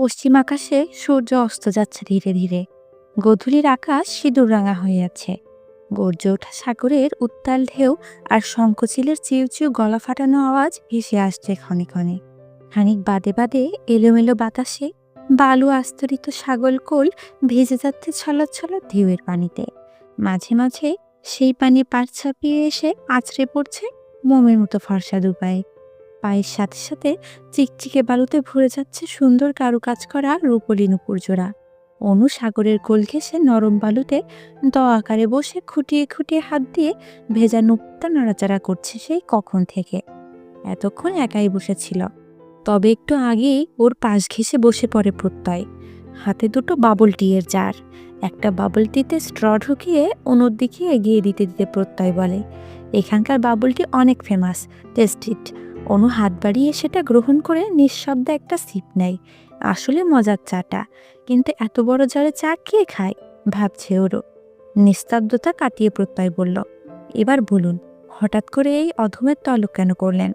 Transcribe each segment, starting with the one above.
পশ্চিম আকাশে সূর্য অস্ত যাচ্ছে ধীরে ধীরে। গধূলির আকাশ সিঁদুর রাঙা হয়ে আছে। গর্জে ওঠা সাগরের উত্তাল ঢেউ আর শঙ্খচিলের চিউ চিউ গলা ফাটানো আওয়াজ ভেসে আসছে ক্ষণে ক্ষণে। খানিক বাদে বাদে এলোমেলো বাতাসে বালু আস্তরিত সাগর কোল ভেসে যাচ্ছে ছলা ছলা ঢেউয়ের পানিতে। মাঝে মাঝে সেই পানি পাড় ছাপিয়ে এসে আছড়ে পড়ছে মোমের মতো ফর্সা দুপায়ে। পায়ের সাথে সাথে চিকচিকে বালুতে ভরে যাচ্ছে সুন্দর কারুকাজ করা রূপলি নুপুর জোড়া অনু সাগরের কোল ঘেসে নরম বালুতে দ আকারে বসে খুঁটিয়ে খুঁটিয়ে হাত দিয়ে ভেজা নুপটা নাড়াচাড়া করছে সেই কখন থেকে। এতক্ষণ একাই বসেছিল। তবে একটু আগেই ওর পাশ ঘেসে বসে পড়ে প্রত্যয়। হাতে দুটো বাবল টিয়ের জার। একটা বাবল টিতে স্ট্র ঢুকিয়ে অনুর দিকে এগিয়ে দিতে দিতে প্রত্যয় বলে, এখানকার বাবলটি অনেক ফেমাস টেস্টিড অনু হাত বাড়িয়ে সেটা গ্রহণ করে নিঃশব্দে একটা সিপ নেয়। আসলে মজার চাটা। কিন্তু এত বড় জলে চা কে খায়? ভাবছে ওরও নিস্তব্ধতা কাটিয়ে প্রত্যয় বলল, এবার বলুন, হঠাৎ করে এই অধমের তলক কেন করলেন?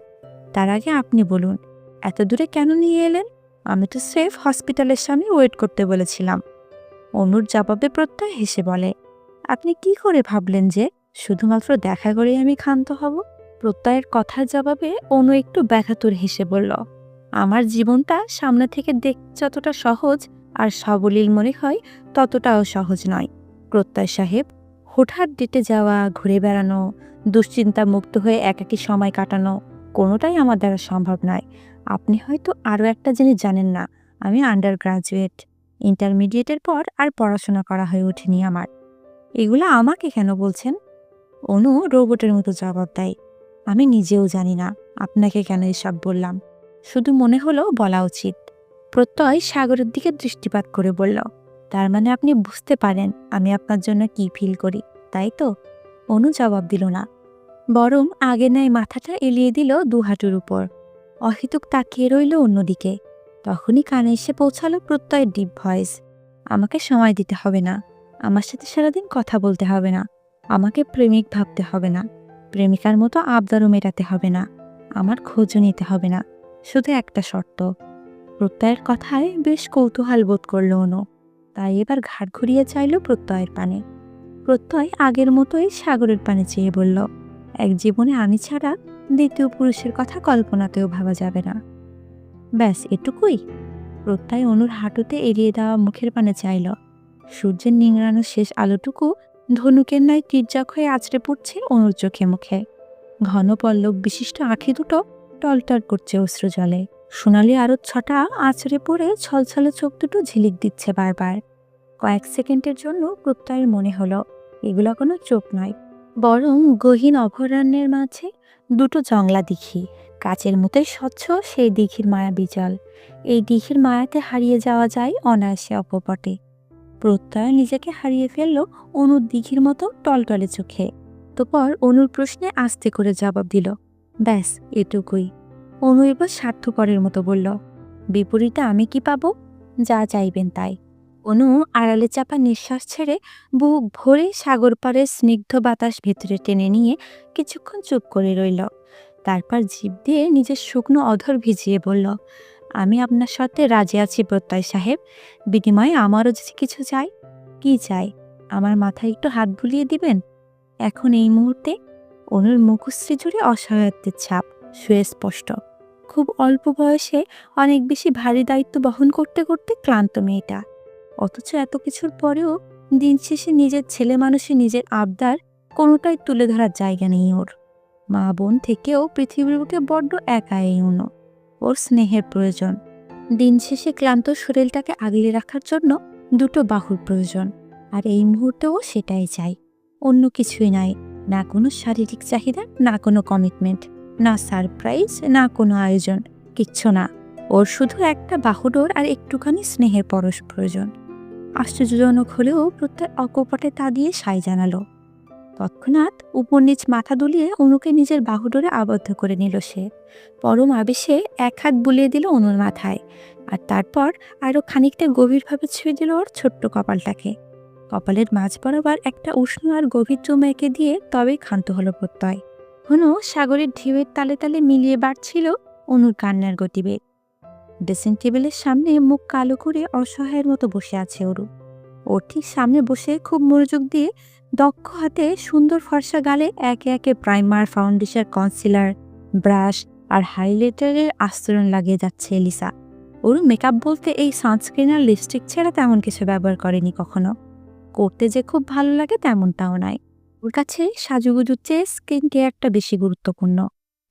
তার আগে আপনি বলুন, এত দূরে কেন নিয়ে এলেন? আমি তো সেফ হসপিটালের সামনে ওয়েট করতে বলেছিলাম। অনুর জবাবে প্রত্যয় হেসে বলে, আপনি কি করে ভাবলেন যে শুধুমাত্র দেখা করেই আমি ক্ষান্ত হব? প্রত্যয়ের কথার জবাবে অনু একটু ব্যাঘাতুর হেসে বলল, আমার জীবনটা সামনে থেকে দেখ যতটা সহজ আর সাবলীল মনে হয় ততটাও সহজ নয়। প্রত্যয় সাহেব, হুটহাট ডেটে যাওয়া, ঘুরে বেড়ানো, দুশ্চিন্তা মুক্ত হয়ে একাকী সময় কাটানো, কোনোটাই আমার দ্বারা সম্ভব নয়। আপনি হয়তো আরও একটা জিনিস জানেন না, আমি আন্ডার গ্রাজুয়েট ইন্টারমিডিয়েটের পর আর পড়াশোনা করা হয়ে ওঠেনি আমার। এগুলো আমাকে কেন বলছেন? অনু রোবটের মতো জবাব দেয় আমি নিজেও জানি না আপনাকে কেন এসব বললাম। শুধু মনে হলো বলা উচিত। প্রত্যয় সাগরের দিকে দৃষ্টিপাত করে বলল, তার মানে আপনি বুঝতে পারেন আমি আপনার জন্য কি ফিল করি, তাই তো? অনু জবাব দিল না। বরং আগে নেয় মাথাটা এলিয়ে দিল দু হাঁটুর উপর। অহিতুক তাকিয়ে রইল অন্যদিকে। তখনই কানে এসে পৌঁছালো প্রত্যয়ের ডিপ ভয়েস। আমাকে সময় দিতে হবে না। আমার সাথে সারাদিন কথা বলতে হবে না। আমাকে প্রেমিক ভাবতে হবে না। প্রেমিকার মতো আবদারও মেটাতে হবে না। আমার খোঁজও নিতে হবে না। শুধু একটা শর্ত। প্রত্যয়ের কথায় বেশ কৌতূহল বোধ করল অনু। তাই এবার ঘাট ঘুরিয়ে চাইল প্রত্যয়ের পানে। প্রত্যয় আগের মতোই সাগরের পানে চেয়ে বলল, এক জীবনে আমি ছাড়া দ্বিতীয় পুরুষের কথা কল্পনাতেও ভাবা যাবে না। ব্যাস, এটুকুই। প্রত্যয় অনুর হাঁটুতে এড়িয়ে দেওয়া মুখের পানে চাইল। সূর্যের নিংড়ানো শেষ আলোটুকু ধনুকের নয় তীর্যক হয়ে আছড়ে পড়ছে অনুর চোখে মুখে। ঘন পল্লব বিশিষ্ট আঁখি দুটো টলটল করছে অশ্রু জলে। সোনালি আরও ছটা আছড়ে পড়ে ছলছলে চোখ দুটো ঝিলিক দিচ্ছে বারবার। কয়েক সেকেন্ডের জন্য প্রত্যয়ের মনে হলো, এগুলো কোনো চোখ নয়, বরং গহীন অভয়ারণ্যের মাঝে দুটো জংলা দিঘি। কাচের মতোই স্বচ্ছ সেই দিঘির মায়া বিজল। এই দিঘির মায়াতে হারিয়ে যাওয়া যায় অনায়াসে অপপটে। প্রত্যয় নিজেকে হারিয়ে ফেলল অনুর দিঘির মতো টলটলে চোখে। তোপর অনুর প্রশ্নে আস্তে করে জবাব দিল, ব্যাস, এটুকুই। অনু এবার স্বার্থপরের মতো বলল, বিপরীতে আমি কি পাবো? যা চাইবেন তাই। অনু আড়ালে চাপা নিঃশ্বাস ছেড়ে বুক ভরে সাগর পাড়ের স্নিগ্ধ বাতাস ভেতরে টেনে নিয়ে কিছুক্ষণ চুপ করে রইল। তারপর জিভ দিয়ে নিজের শুকনো অধর ভিজিয়ে বলল আমি আপনার সাথে রাজি আছি প্রত্যয় সাহেব। বিনিময়ে আমারও যদি কিছু চাই। কি চাই? আমার মাথায় একটু হাত বুলিয়ে দিবেন? এখন এই মুহূর্তে অনুর মুখশ্রী জুড়ে অসহায়ত্বের ছাপ, সুস্পষ্ট। খুব অল্প বয়সে অনেক বেশি ভারী দায়িত্ব বহন করতে করতে ক্লান্ত মেয়েটা। অথচ এত কিছুর পরেও দিন শেষে নিজের ছেলে মানুষে নিজের আবদার কোনোটাই তুলে ধরার জায়গা নেই ওর। মা বোন থেকেও পৃথিবীর বুকে বড্ড একা এই উনো ওর স্নেহের প্রয়োজন। দিন শেষে ক্লান্ত শরীরটাকে আগলে রাখার জন্য দুটো বাহুর প্রয়োজন, আর এই মুহূর্তেও সেটাই চাই অন্য কিছুই নাই না কোনো শারীরিক চাহিদা, না কোনো কমিটমেন্ট না সারপ্রাইজ না কোনো আয়োজন, কিচ্ছু না। ওর শুধু একটা বাহুডোর আর একটুখানি স্নেহের পরশ প্রয়োজন। আশ্চর্যজনক হলেও প্রত্যেক অকপটে তা দিয়ে সাই জানালো। তৎক্ষণাৎ উপর নিচ মাথা দুলিয়ে অনুকে নিজের বাহুডোরে আবদ্ধ করে নিল সে। পরম আবেশে এক হাত বুলিয়ে দিল অনুর মাথায় আর তারপর আরও খানিকটা গভীরভাবে ছুঁয়ে দিল ওর ছোট্ট কপালটাকে। কপালের মাঝ বরাবর একটা উষ্ণ আর গভীর চুম এঁকে দিয়ে তবেই ক্ষান্ত হলো প্রত্যয়। হনু সাগরের ঢেউয়ের তালে তালে মিলিয়ে বাড়ছিল অনুর কান্নার গতিবেগ। ড্রেসিং টেবিলের সামনে মুখ কালো করে অসহায়ের মতো বসে আছে ওরু ওর ঠিক সামনে বসে খুব মনোযোগ দিয়ে দক্ষ হাতে সুন্দর ফর্সা গালে একে একে প্রাইমার, ফাউন্ডেশন, কনসিলার, ব্রাশ আর হাইলাইটারের আস্তরণ লাগিয়ে যাচ্ছে এলিসা। ওর মেকআপ বলতে এই সানস্ক্রিন আর লিপস্টিক ছাড়া তেমন কিছু ব্যবহার করেনি কখনো। করতে যে খুব ভালো লাগে তেমনটাও নয় ওর কাছে সাজুগুজুর চেয়ে স্কিন কেয়ারটা বেশি গুরুত্বপূর্ণ।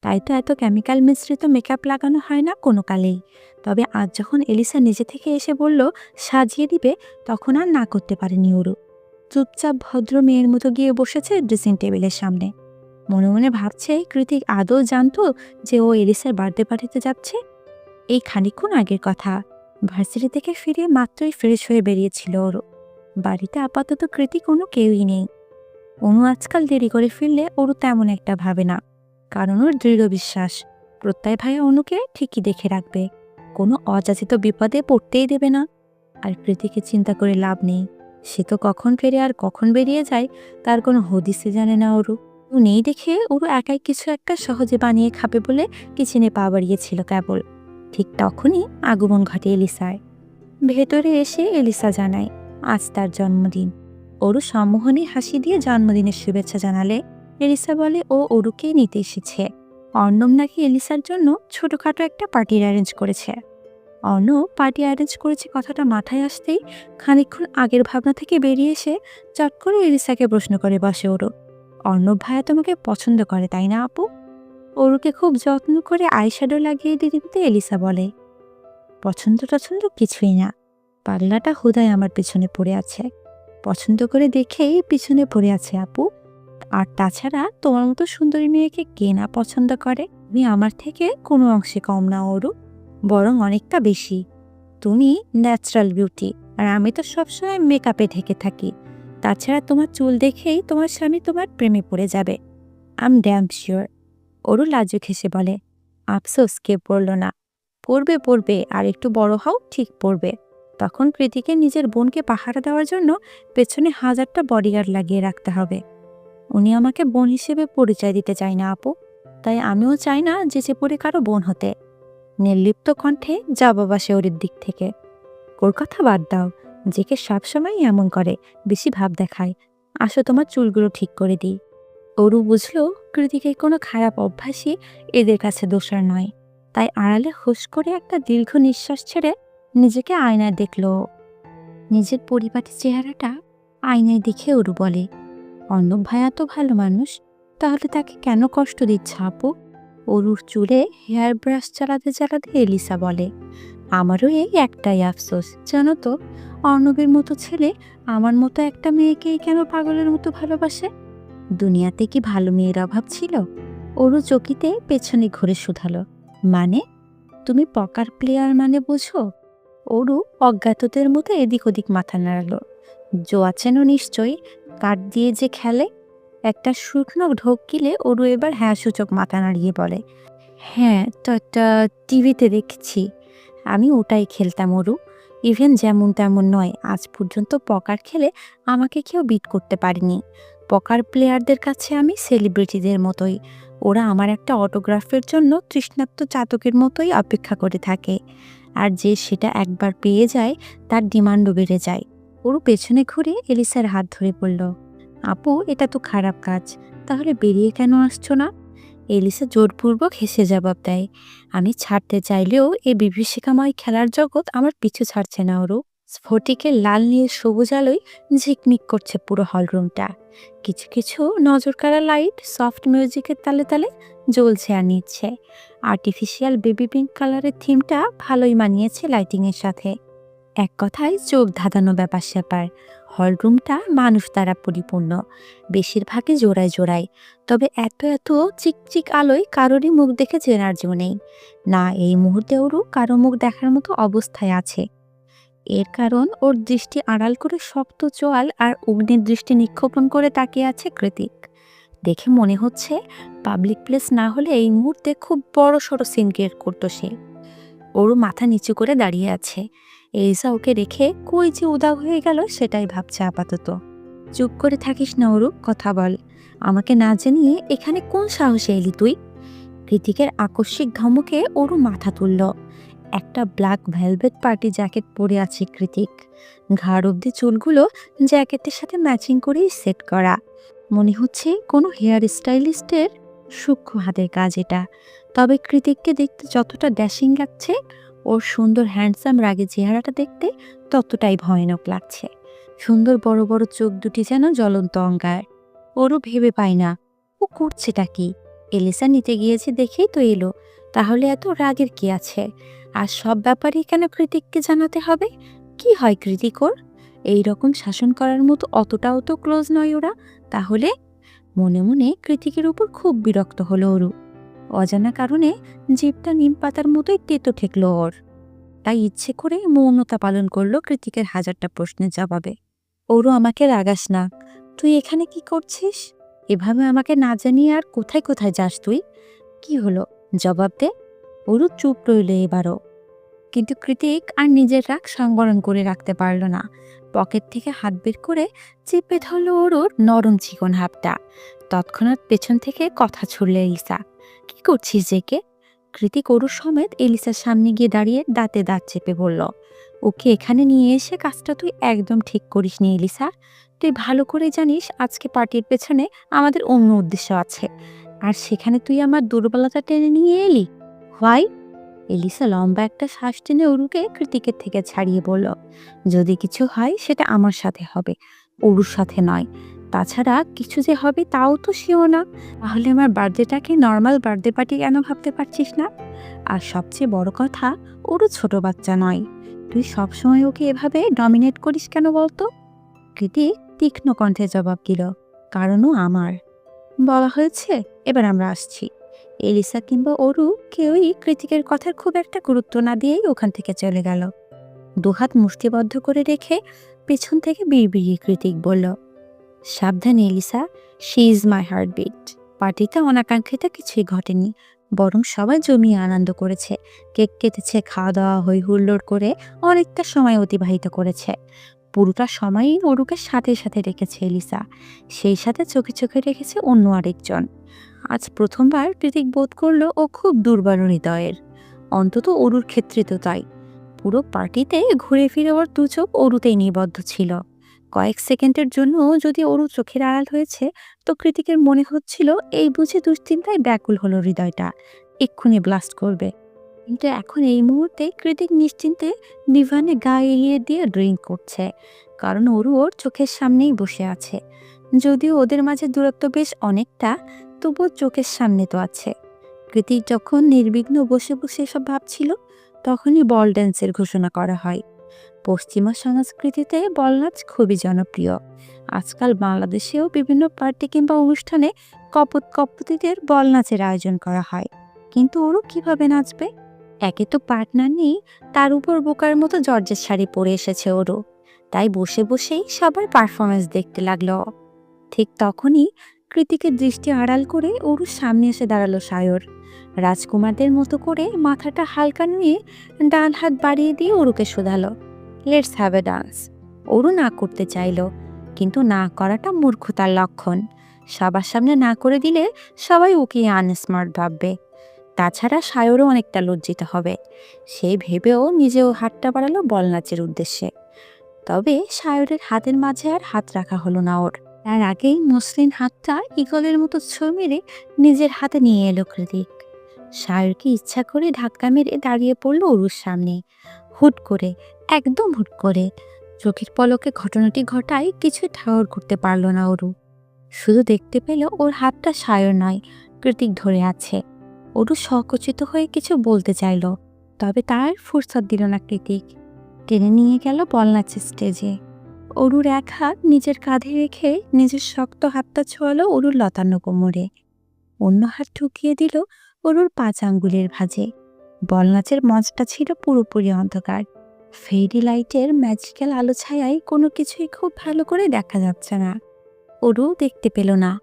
তাই তো এত কেমিক্যাল মিশ্রিত মেকআপ লাগানো হয় না কোনো কালেই। তবে আজ যখন এলিসা নিজে থেকে এসে বলল, সাজিয়ে দিবে, তখন আর না করতে পারেনি ওরু চুপচাপ ভদ্র মেয়ের মতো গিয়ে বসেছে ড্রেসিং টেবিলের সামনে। মনে মনে ভাবছে, কৃতিক আদৌ জানতো যে ও এলিসার বার্থডে পার্টিতে যাচ্ছে? এই খানিকক্ষণ আগের কথা। ভার্সিটি থেকে ফিরে মাত্রই ফ্রেশ হয়ে বেরিয়েছিল ওর। বাড়িতে আপাতত কৃতি কোনো কেউই নেই। অনু আজকাল দেরি করে ফিরলে ওরও তেমন একটা ভাবে না। কারণ ওর দৃঢ় বিশ্বাস। প্রত্যয় ভাইয়া অনুকে ঠিকই দেখে রাখবে। কোনো অযাচিত বিপদে পড়তেই দেবে না। আর কৃতিকে চিন্তা করে লাভ নেই। সে তো কখন ফেরে আর কখন বেরিয়ে যায়, তার কোনো হদিসে জানে না ওরু। নেই দেখে ওরু একাই কিছু একটা সহজে বানিয়ে খাবে বলে কিচেনে পা বাড়িয়েছিল কেবল। ঠিক তখনই আগমন ঘটে এলিসায় ভেতরে এসে এলিসা জানায়, আজ তার জন্মদিন। ওরু সম্মোহনী হাসি দিয়ে জন্মদিনের শুভেচ্ছা জানালে। এলিসা বলে, ও ওরুকেই নিতে এসেছে। অর্ণব নাকি এলিসার জন্য ছোটখাটো একটা পার্টির অ্যারেঞ্জ করেছে। অর্ণব পার্টি অ্যারেঞ্জ করেছে কথাটা মাথায় আসতেই খানিকক্ষণ আগের ভাবনা থেকে বেরিয়ে এসে চট করে এলিসাকে প্রশ্ন করে বসে ওরু অর্ণব ভাইয়া তোমাকে পছন্দ করে, তাই না আপু? ওরুকে খুব যত্ন করে আইশ্যাডো লাগিয়ে দিতে দিতে এলিসা বলে, পছন্দ টছন্দ কিছুই না। পাগলাটা হুদায় আমার পিছনে পড়ে আছে। পছন্দ করে দেখেই পিছনে পড়ে আছে আপু। আর তাছাড়া তোমার মতো সুন্দরী মেয়েকে কে না পছন্দ করে? তুমি আমার থেকে কোনো অংশে কম না ওরু বরং অনেকটা বেশি। তুমি ন্যাচারাল বিউটি আর আমি তো সবসময় মেকআপে ঢেকে থাকি। তাছাড়া তোমার চুল দেখেই তোমার স্বামী তোমার প্রেমে পড়ে যাবে। আম ড্যাম শিওর ওরু লাজুক হেসে বলে। আফসোস কে পড়ল না। পড়বে পড়বে, আর একটু বড় হও, ঠিক পড়বে। তখন কৃতিকে নিজের বোনকে পাহারা দেওয়ার জন্য পেছনে হাজারটা বডিগার্ড লাগিয়ে রাখতে হবে। উনি আমাকে বোন হিসেবে পরিচয় দিতে চায় না আপু। তাই আমিও চাই না যে যে পড়ে কারও বোন হতে। নির্লিপ্ত কণ্ঠে যা বাবা শেওরের দিক থেকে। ওর কথা বাদ দাও জেকে সবসময় এমন করে, বেশি ভাব দেখায়। আসো তোমার চুলগুলো ঠিক করে দিই। অরু বুঝলো, কৃতিকের কোনো খারাপ অভ্যাসই এদের কাছে দোষার নয়। তাই আড়ালে হুশ করে একটা দীর্ঘ নিঃশ্বাস ছেড়ে নিজেকে আয়নায় দেখল। নিজের পরিপাটি চেহারাটা আয়নায় দেখে অরু বলে, অর্ণব ভাইয়া তো ভালো মানুষ, তাহলে তাকে কেন কষ্ট দিচ্ছে আপু? অরুর চুলে হেয়ার ব্রাশ চালাতে চালাতে এলিসা বলে, আমারও এই একটাই আফসোস, জানো তো? অর্ণবের মতো ছেলে আমার মতো একটা মেয়েকেই কেন পাগলের মতো ভালোবাসে? দুনিয়াতে কি ভালো মেয়ের অভাব ছিল? ওরও চকিতে পেছনে ঘুরে শুধালো মানে? তুমি পকার প্লেয়ার মানে বোঝো? ওরু অজ্ঞাতদের মতো এদিক ওদিক মাথা নাড়ালো জোয়া চেনো নিশ্চয়ই কাঠ দিয়ে যে খেলে একটা শুকনো ঢোক গিলে ওরু এবার হ্যাঁ সূচক মাথা নাড়িয়ে বলে হ্যাঁ তো একটা টিভিতে দেখছি। আমি ওটাই খেলতাম, ওরু। ইভেন যেমন তেমন নয়, আজ পর্যন্ত পকার খেলে আমাকে কেউ বিট করতে পারেনি। পকার প্লেয়ারদের কাছে আমি সেলিব্রিটিদের মতোই। ওরা আমার একটা অটোগ্রাফের জন্য তৃষ্ণাত্ম চাতকের মতোই অপেক্ষা করে থাকে। আর যে সেটা একবার পেয়ে যায়, তার ডিমান্ডও বেড়ে যায়। ওরও পেছনে ঘুরে এলিসার হাত ধরে পড়ল আপু, এটা তো খারাপ কাজ। তাহলে বেরিয়ে কেন আসছো না? এলিসা জোরপূর্বক হেসে জবাব দেয়, আমি ছাড়তে চাইলেও এ বিভীষিকাময় খেলার জগৎ আমার পিছু ছাড়ছে না ওরও স্ফটিকের লাল নীল সবুজ আলোয় ঝিকমিক করছে পুরো হলরুমটা। কিছু কিছু নজরকাড়া লাইট সফট মিউজিকের তালে তালে জ্বলছে আর নিচ্ছে। আর্টিফিশিয়াল বেবি পিঙ্ক কালারের থিমটা ভালোই মানিয়েছে লাইটিংয়ের সাথে। এক কথায় চোখ ধাঁধানো ব্যাপার স্যাপার হলরুমটা মানুষ দ্বারা পরিপূর্ণ। বেশিরভাগই জোড়ায় জোড়ায়। তবে এত এত চিকচিক আলোয় কারোরই মুখ দেখে চেনার জো নেই। না, এই মুহূর্তে ওরও কারও মুখ দেখার মতো অবস্থায় আছে। এর কারণ ওর দৃষ্টি আড়াল করে শক্ত চোয়াল আর অগ্নির দৃষ্টি নিক্ষেপণ করে তাকিয়ে আছে কৃতিক। দেখে মনে হচ্ছে পাবলিক প্লেস না হলে এই মুহূর্তে খুব বড় সড়ো সিন ক্রিয়েট করতো সে। ওরও মাথা নিচু করে দাঁড়িয়ে আছে। এইসা ওকে রেখে কই যে উদাও হয়ে গেল সেটাই ভাবছে আপাতত। চুপ করে থাকিস না ওরু কথা বল। আমাকে না জানিয়ে এখানে কোন সাহসে এলি তুই? কৃতিকের আকস্মিক ধমকে ওরু মাথা তুলল। একটা ব্ল্যাক ভেলভেট পার্টি জ্যাকেট পরে আছে কৃতিক। ঘাড় অব্দি চুলগুলো জ্যাকেটের সাথে ম্যাচিং করেই সেট করা। মনে হচ্ছে কোনো হেয়ার স্টাইলিস্টের সূক্ষ্ম হাতের কাজ এটা। তবে কৃতিককে দেখতে যতটা ড্যাশিং লাগছে ওর সুন্দর হ্যান্ডসাম রাগে চেহারাটা দেখতে ততটাই ভয়ানক লাগছে। সুন্দর বড় বড় চোখ দুটি যেন জ্বলন্ত অঙ্গার। ওরও ভেবে পায় না, ও করছেটা কি? এলিসা নিতে গিয়েছে দেখেই তো এলো, তাহলে এত রাগের কি আছে? আর সব ব্যাপারেই কেন কৃতিককে জানাতে হবে? কি হয় কৃতিক ওর? এই রকম শাসন করার মতো অতটাও তো ক্লোজ নয় ওরা, তাহলে? মনে মনে কৃতিকের উপর খুব বিরক্ত হলো ওরু অজানা কারণে জিভটা নিম পাতার মতোই তেতো ঠেকলো ওর। তাই ইচ্ছে করে মৌনতা পালন করল কৃতিকের হাজারটা প্রশ্নের জবাবে। ওরও আমাকে রাগাস না। তুই এখানে কি করছিস? এভাবে আমাকে না জানিয়ে আর কোথায় কোথায় যাস তুই? কি হলো? জবাব দে। ওরও চুপ রইল এবারও। কিন্তু কৃতিক আর নিজের রাগ সংবরণ করে রাখতে পারল না। পকেট থেকে হাত বের করে চেপে ধরল ওর ওর নরম চিকন হাতটা। তৎক্ষণাৎ পেছন থেকে কথা ছুড়লে এলিসা। কি করছিস জেকে? কৃতিক অরুর সমেত এলিসার সামনে গিয়ে দাঁড়িয়ে দাঁতে দাঁত চেপে বলল, ওকে এখানে নিয়ে এসে কাজটা তুই একদম ঠিক করিস নি এলিসা। তুই ভালো করে জানিস আজকে পার্টির পেছনে আমাদের অন্য উদ্দেশ্য আছে। আর সেখানে তুই আমার দুর্বলতা টেনে নিয়ে এলি। হোয়াই? এলিসা লম্বা একটা শ্বাস টেনে অরুকে কৃতিকের থেকে ছাড়িয়ে বলল, যদি কিছু হয়, সেটা আমার সাথে হবে, অরুর সাথে নয়। তাছাড়া কিছু যে হবে, তাও তো শিও না। তাহলে আমার বার্থডেটাকে নর্মাল বার্থডে পার্টি কেন ভাবতে পারছিস না? আর সবচেয়ে বড় কথা ওরও ছোট বাচ্চা নয়। তুই সবসময় ওকে এভাবে ডমিনেট করিস কেন বলতো? কৃতিক তীক্ষ্ণ কণ্ঠে জবাব দিল, কারণও আমার। বলা হয়েছে, এবার আমরা আসছি। এলিসা কিংবা অরু কেউই কৃতিকের কথার খুব একটা গুরুত্ব না দিয়েই ওখান থেকে চলে গেল। দুহাত মুষ্টিবদ্ধ করে রেখে পেছন থেকে বিড়বিড়িয়ে কৃতিক বলল, সাবধানে, Elisa she is my heartbeat পার্টিতে অনাকাঙ্ক্ষিত কিছুই ঘটেনি, বরং সবাই জমিয়ে আনন্দ করেছে। কেক কেটেছে খাওয়া দাওয়া হই হুল্লোড় করে অনেকটা সময় অতিবাহিত করেছে। পুরোটা সময়ই অরুকে সাথে সাথে রেখেছে এলিসা। সেই সাথে চোখে চোখে রেখেছে অন্য আরেকজন। আজ প্রথমবার কৃতিক বোধ করল ও খুব দুর্বল হৃদয়ের। অন্তত অরুর ক্ষেত্রে তো তাই। পুরো পার্টিতে ঘুরে ফিরে ওর দু চোখ অরুতেই নিবদ্ধ ছিল। কয়েক সেকেন্ডের জন্য যদি অরু চোখের আড়াল হয়েছে, তো কৃতিকের মনে হচ্ছিল এই বুঝে দুশ্চিন্তায় ব্যাকুল হলো হৃদয়টা। এক্ষুনি ব্লাস্ট করবে। কিন্তু এখন এই মুহূর্তে কৃতিক নিশ্চিন্তে ডিভানে গা এড়িয়ে দিয়ে ড্রিঙ্ক করছে। কারণ ওরু ওর চোখের সামনেই বসে আছে। যদিও ওদের মাঝে দূরত্ব বেশ অনেকটা, তবুও চোখের সামনে তো আছে। কৃতিক যখন নির্বিঘ্ন বসে বসে সব ভাবছিল, তখনই বল ড্যান্সের ঘোষণা করা হয়। পশ্চিমা সংস্কৃতিতে বল নাচ খুবই জনপ্রিয়। আজকাল বাংলাদেশেও বিভিন্ন পার্টি কিংবা অনুষ্ঠানে কপত কপতিদের বল নাচের আয়োজন করা হয়। কিন্তু ওরও কীভাবে নাচবে? একে তো পার্টনার নেই, তার উপর বোকার মতো জর্জের শাড়ি পরে এসেছে ওরও। তাই বসে বসেই সবার পারফরমেন্স দেখতে লাগল। ঠিক তখনই কৃতিকের দৃষ্টি আড়াল করে ওরুর সামনে এসে দাঁড়াল সায়র। রাজকুমারদের মতো করে মাথাটা হালকা নিয়ে ডান হাত বাড়িয়ে দিয়ে ওরুকে শোধালো। Let's have a dance Oru না করতে চাইলো, কিন্তু না করাটা মূর্খতার লক্ষণ। সবার সামনে না করে দিলে সবাই ওকে আনস্মার্ট ভাববে। তাছাড়া সায়রও অনেকটা লজ্জিত হবে। সেই ভেবেও নিজেও হাতটা বাড়ালো বল নাচের উদ্দেশ্যে। তবে সায়রের হাতের মাঝে আর হাত রাখা হলো না ওর। তার আগেই মসৃণ হাতটা ইগলের মতো ছো মেরে নিজের হাতে নিয়ে এলো কৃতিক। সায়রকে ইচ্ছা করে ধাক্কা মেরে দাঁড়িয়ে পড়ল অরুর সামনে। হুট করে, একদম হুট করে। চোখের পলকে ঘটনাটি ঘটায় কিছুই ঠাওর করতে পারল না অরু শুধু দেখতে পেল ওর হাতটা সায়র নয়, কৃতিক ধরে আছে। অরু সংকুচিত হয়ে কিছু বলতে চাইল, তবে তার ফুরসত দিল না কৃতিক। টেনে নিয়ে গেল বল নাচের স্টেজে। অরুর এক হাত নিজের কাঁধে রেখে নিজের শক্ত হাতটা ছোয়ালো অরুর লতানো কোমরে। অন্য হাত ঠুকিয়ে দিল অরুর পাঁচ আঙ্গুলের ভাঁজে। বল নাচের মঞ্চটা ছিল পুরোপুরি অন্ধকার। ফেরি লাইটের ম্যাজিক্যাল আলো ছায়ায় কোনো কিছুই খুব ভালো করে দেখা যাচ্ছে না। ওরও দেখতে পেল না।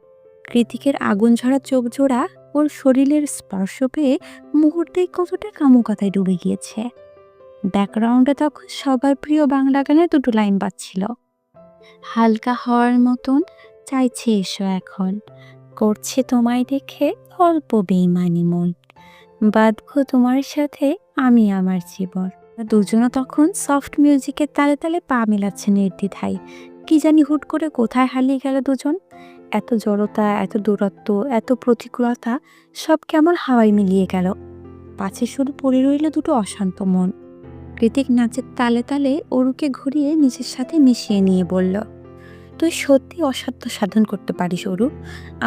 কৃতিকের আগুন ঝরা চোখ জোড়া ওর শরীরের স্পর্শ পেয়ে মুহূর্তেই কতটা কামুকতায় ডুবে গিয়েছে। ব্যাকগ্রাউন্ডে তখন সবার প্রিয় বাংলা গানের দুটো লাইন বাজছিল। হালকা হওয়ার মতন চাইছে এসো এখন। করছে তোমায় দেখে অল্প বেইমানি মন। বাঁধবো তোমার সাথে আমি আমার জীবন। দুজনও তখন সফট মিউজিকের তালে তালে পা মেলাচ্ছে নির্দ্বিধায় কি জানি হুট করে কোথায় হারিয়ে গেল দুজন। এত জড়তা, এত দূরত্ব, এত প্রতিকূলতা সব কেমন হাওয়ায় মিলিয়ে গেল। পাছে শুধু পড়ে রইল দুটো অশান্ত মন। কৃতিক নাচের তালে তালে অরুকে ঘুরিয়ে নিজের সাথে মিশিয়ে নিয়ে বলল, তুই সত্যি অসাধ্য সাধন করতে পারিস অরু।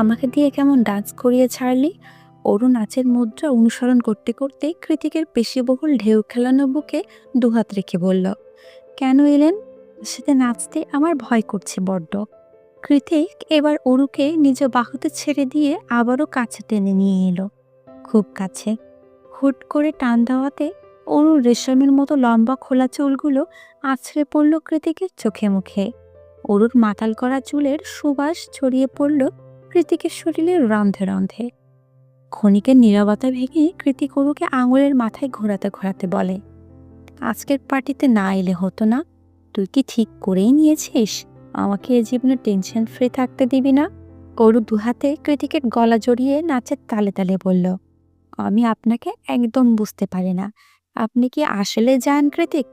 আমাকে দিয়ে কেমন ডান্স করিয়ে ছাড়লি? অরু নাচের মুদ্রা অনুসরণ করতে করতে কৃতিকের পেশিবহুল ঢেউ খেলানো বুকে দুহাত রেখে বলল, কেন এলেন? সাথে নাচতে আমার ভয় করছে বড্ড। কৃতিক এবার অরুকে নিজ বাহুতে ছেড়ে দিয়ে আবারও কাছে টেনে নিয়ে এলো। খুব কাছে। হুট করে টান দেওয়াতে অরুর রেশমের মতো লম্বা খোলা চুলগুলো আছড়ে পড়ল কৃতিকের চোখে মুখে। অরুর মাতাল করা চুলের সুবাস ছড়িয়ে পড়ল কৃতিকের শরীরের রন্ধে রন্ধে ক্ষণিকের নীরবতা ভেঙে কৃতিক অরুকে আঙুলের মাথায় ঘোরাতে ঘোরাতে বলে, আজকের পার্টিতে না এলে হতো না। তুই কি ঠিক করেই নিয়েছিস? আমাকে এ জীবনে টেনশন ফ্রি থাকতে দিবি না। অরু দুহাতে কৃতিকের গলা জড়িয়ে নাচের তালে তালে বলল, আমি আপনাকে একদম বুঝতে পারি না। আপনি কি আসলে যান কৃতিক?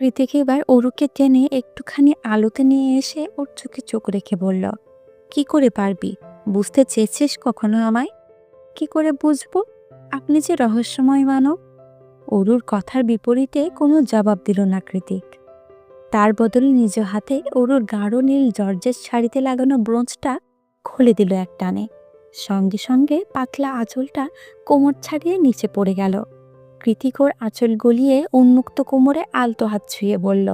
কৃতিক এবার অরুকে টেনে একটুখানি আলোতে নিয়ে এসে ওর চোখে চোখ রেখে বলল, কি করে পারবি? বুঝতে চেয়েছিস কখনো আমায়? কি করে বুঝব? আপনি যে রহস্যময় মানব। অরুর কথার বিপরীতে কোনো জবাব দিল না কৃতিক। তার বদলে নিজ হাতে অরুর গাঢ় নীল জর্জের শাড়িতে লাগানো ব্রোঞ্জটা খুলে দিল এক টানে। সঙ্গে সঙ্গে পাতলা আঁচলটা কোমর ছাড়িয়ে নিচে পড়ে গেল। কৃতিকর আঁচল গলিয়ে উন্মুক্ত কোমরে আলতো হাত ছুঁয়ে বলল,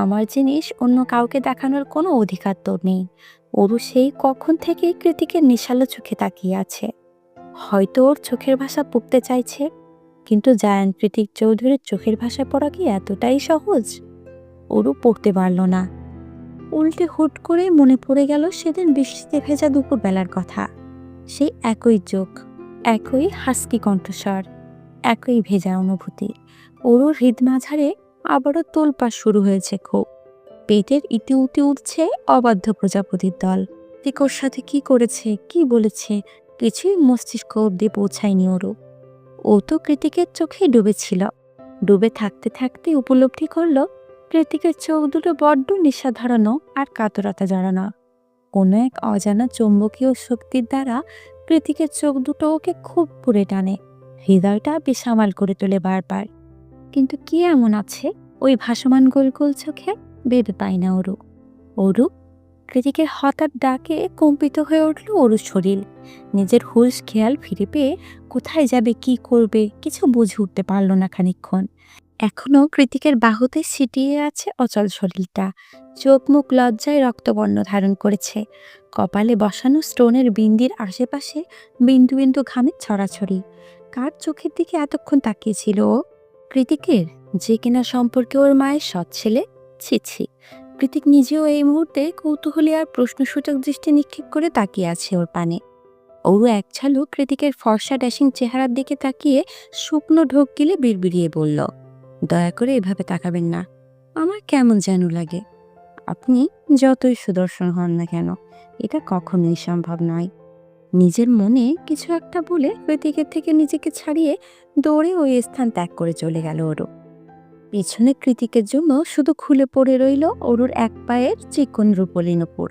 আমার জিনিস অন্য কাউকে দেখানোর কোনো অধিকার তো নেই। ওরু সেই কখন থেকে কৃতিকের নিশালো চোখে তাকিয়ে আছে। হয়তো ওর চোখের ভাষা পড়তে চাইছে, কিন্তু জায়ান কৃতিক চৌধুরীর চোখের ভাষা পড়া কি এতটাই সহজ? ওরও পড়তে পারল না। উল্টে হুট করে মনে পড়ে গেল সেদিন বৃষ্টিতে ভেজা দুপুরবেলার কথা। সেই একই চোখ, একই হাস্কি কণ্ঠস্বর, একই ভেজা অনুভূতি। ওরও হৃদ মাঝারে আবারও তোলপাড় শুরু হয়েছে খুব। পেটের ইতি উতি উঠছে অবাধ্য প্রজাপতির দল। ঠিক ওর সাথে কি করেছে, কি বলেছে, কিছুই মস্তিষ্ক অব্দি পৌঁছায়নি ওরও। ও তো কৃতিকের চোখেই ডুবেছিল। ডুবে থাকতে থাকতে উপলব্ধি করল কৃতিকের চোখ দুটো বড্ড নেশা ধরানো আর কাতরতা জড়ানো কোনো এক অজানা চৌম্বকীয় শক্তির দ্বারা কৃতিকের চোখ দুটো ওকে খুব পুরে টানে। হৃদয়টা বেসামাল করে তোলে বারবার। কিন্তু কি এমন আছে? ওই ভাসমান গোল গোল চোখে ভেবে পায় না অরু অরু কৃতিকের হঠাৎ ডাকে কম্পিত হয়ে উঠল অরুর শরীর। নিজের হুশ খেয়াল ফিরে পেয়ে কোথায় যাবে, কি করবে, কিছু বুঝে উঠতে পারল না খানিক্ষণ এখনও কৃতিকের বাহুতে ছিটিয়ে আছে অচল শরীরটা। চোখ মুখ লজ্জায় রক্তবর্ণ ধারণ করেছে। কপালে বসানো স্টোনের বিন্দির আশেপাশে বিন্দু বিন্দু ঘামে ছড়াছড়ি। কার চোখের দিকে এতক্ষণ তাকিয়েছিল ও? কৃতিকের? যে কিনা সম্পর্কে ওর মায়ের সৎ ছেলে? ছি ছি। কৃতিক নিজেও এই মুহূর্তে কৌতূহলী আর প্রশ্নসূচক দৃষ্টি নিক্ষেপ করে তাকিয়ে আছে ওর পানে। ওরও এক ঝালু কৃতিকের ফর্সা ড্যাশিং চেহারার দিকে তাকিয়ে শুকনো ঢোক গিলে বিড়বিড়িয়ে বলল দয়া করে এভাবে তাকাবেন না। আমার কেমন যেন লাগে। আপনি যতই সুদর্শন হন না কেন, এটা কখনোই সম্ভব নয়। নিজের মনে কিছু একটা বলে কৃতিকের থেকে নিজেকে ছাড়িয়ে দৌড়ে ওই স্থান ত্যাগ করে চলে গেল ওরও পিছনে কৃতিকের জন্য শুধু খুলে পড়ে রইল অরুর এক পায়ের চিকন রূপলিন উপর